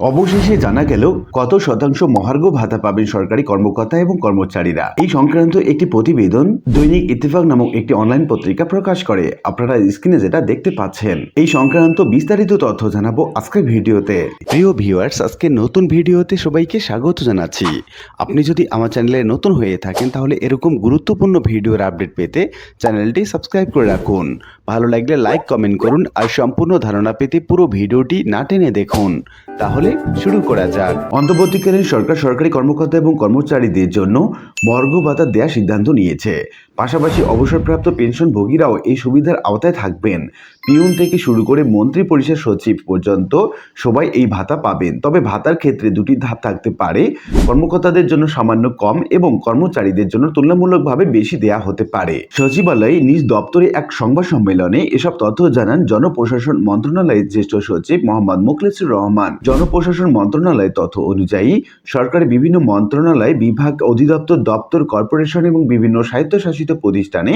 অবশেষে জানা গেল কত শতাংশ মহার্ঘ ভাতা পাবেন সরকারি কর্মকর্তা এবং কর্মচারীরা। এই সংক্রান্ত একটি প্রতিবেদন দৈনিক ইত্তেফাক নামক একটি অনলাইন পত্রিকা প্রকাশ করে। আপনারা স্ক্রিনে যেটা দেখতে পাচ্ছেন। এই সংক্রান্ত বিস্তারিত তথ্য জানাব আজকের ভিডিওতে। প্রিয় ভিউয়ার্স আজকে নতুন ভিডিওতে সবাইকে স্বাগত জানাচ্ছি। আপনি যদি আমার চ্যানেলে নতুন হয়ে থাকেন, তাহলে এরকম গুরুত্বপূর্ণ ভিডিওর আপডেট পেতে চ্যানেলটি সাবস্ক্রাইব করে রাখুন। ভালো লাগলে লাইক কমেন্ট করুন আর সম্পূর্ণ ধারণা পেতে পুরো ভিডিওটি না টেনে দেখুন। তাহলে শুরু করা যাক। অন্তর্বর্তীকালীন সরকার সরকারি কর্মকর্তা এবং কর্মচারীদের জন্য বর্গ ভাতা দেওয়ার সিদ্ধান্ত নিয়েছে। পাশাপাশি অবসরপ্রাপ্ত পেনশনভোগীরাও এই সুবিধার আওতায় থাকবেন। পিউন থেকে শুরু করে মন্ত্রী পরিষদ সচিব পর্যন্ত সবাই এই ভাতা পাবেন। তবে ভাতার ক্ষেত্রে দুটি ধাপ থাকতে পারে। কর্মকর্তাদের জন্য সামান্য কম এবং কর্মচারীদের জন্য তুলনামূলকভাবে বেশি দেয়া হতে পারে। সচিবালয়ে নিজ দপ্তরে এক সংবাদ সম্মেলনে এসব তথ্য জানান জনপ্রশাসন মন্ত্রণালয়ের জ্যেষ্ঠ সচিব মোহাম্মদ মুখলেসুর রহমান। জনপ্রশাসন মন্ত্রণালয়ের তথ্য অনুযায়ী, সরকারের বিভিন্ন মন্ত্রণালয়, বিভাগ, অধিদপ্তর, দপ্তর, কর্পোরেশন এবং বিভিন্ন স্বায়ত্তশাসিত প্রতিষ্ঠানে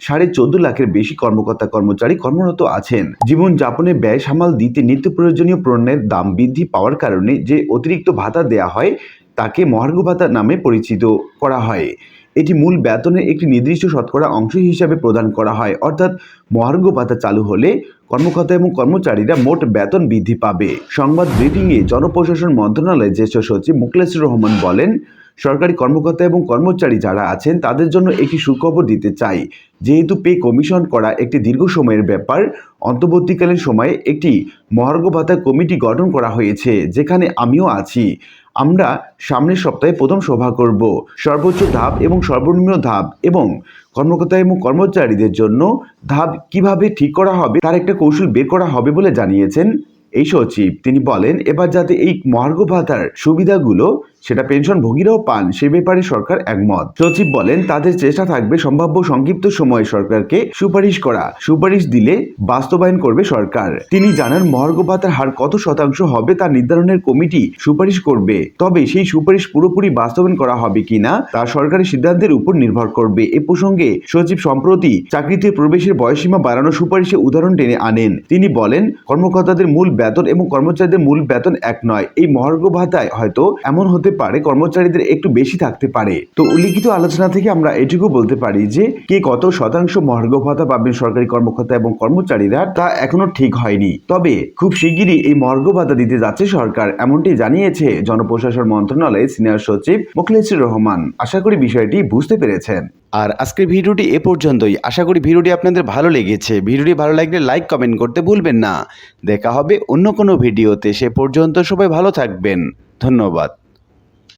সাড়ে চোদ্দ লাখের বেশি কর্মকর্তা কর্মচারী কর্মরত আছেন। জীবনযাপনে ব্যয় সামাল দিতে নিত্য প্রয়োজনীয় পণ্যের দাম বৃদ্ধি পাওয়ার কারণে যে অতিরিক্ত ভাতা দেয়া হয়, তাকে মহার্ঘ ভাতা নামে পরিচিত করা হয়। এটি মূল বেতনের একটি নির্দিষ্ট শতকরা অংশ হিসাবে প্রদান করা হয়। অর্থাৎ মহার্ঘ ভাতা চালু হলে কর্মকর্তা এবং কর্মচারীরা মোট বেতন বৃদ্ধি পাবে। সংবাদ ব্রিফিংয়ে জনপ্রশাসন মন্ত্রণালয়ের জ্যেষ্ঠ সচিব মুখলেসুর রহমান বলেন, সরকারি কর্মকর্তা এবং কর্মচারী যারা আছেন, তাদের জন্য একটি সুখবর দিতে চাই। যেহেতু পে কমিশন করা একটি দীর্ঘ সময়ের ব্যাপার, অন্তর্বর্তীকালীন সময়ে একটি মহার্ঘ ভাতা কমিটি গঠন করা হয়েছে, যেখানে আমিও আছি। আমরা সামনের সপ্তাহে প্রথম সভা করব। সর্বোচ্চ ধাপ এবং সর্বনিম্ন ধাপ এবং কর্মকর্তা এবং কর্মচারীদের জন্য ধাপ কীভাবে ঠিক করা হবে, তার একটা কৌশল বের করা হবে বলে জানিয়েছেন এই সচিব। তিনি বলেন, এবার যাতে এই মহার্ঘ ভাতার সুবিধাগুলো সেটা পেনশন ভোগীরাও পান, সে ব্যাপারে সরকার একমত। সচিব বলেন, তাদের চেষ্টা থাকবে সম্ভাব্য সংক্ষিপ্ত সময়ে সরকারকে সুপারিশ করা, সুপারিশ দিলে বাস্তবায়ন করবে সরকার। তিনি জানান, মহার্ঘ ভাতার হার কত শতাংশ হবে তা নির্ধারণের কমিটি সুপারিশ করবে, তবে সেই সুপারিশ পুরোপুরি বাস্তবায়ন করা হবে কিনা তা সরকারি সিদ্ধান্তের উপর নির্ভর করবে। এ প্রসঙ্গে সচিব সম্প্রতি চাকরিতে প্রবেশের বয়সীমা বাড়ানোর সুপারিশে উদাহরণ টেনে আনেন। তিনি বলেন, কর্মকর্তাদের মূল বেতন এবং কর্মচারীদের মূল বেতন এক নয়। এই মহার্ঘ ভাতায় হয়তো এমন হতে পারে, কর্মচারীদের একটু বেশি থাকতে পারে। তো উল্লিখিত আলোচনা থেকে আমরা এটুকু বলতে পারি যে, কে কত শতাংশ মহার্ঘ ভাতা পাবেন সরকারি কর্মকর্তা এবং কর্মচারীরা, তা এখনও ঠিক হয়নি। তবে খুব শিগগিরই এই মহার্ঘ ভাতা দিতে যাচ্ছে সরকার, এমনটি জানিয়েছে জনপ্রশাসন মন্ত্রণালয়ের সিনিয়র সচিব মোখলেসুর রহমান। আশা করি বিষয়টি বুঝতে পেরেছেন। আর আজকের ভিডিওটি এ পর্যন্তই। আশা করি ভিডিওটি আপনাদের ভালো লেগেছে। ভিডিওটি ভালো লাগলে লাইক, কমেন্ট করতে ভুলবেন না। দেখা হবে অন্য কোনো ভিডিওতে। সে পর্যন্ত সবাই ভালো থাকবেন। ধন্যবাদ।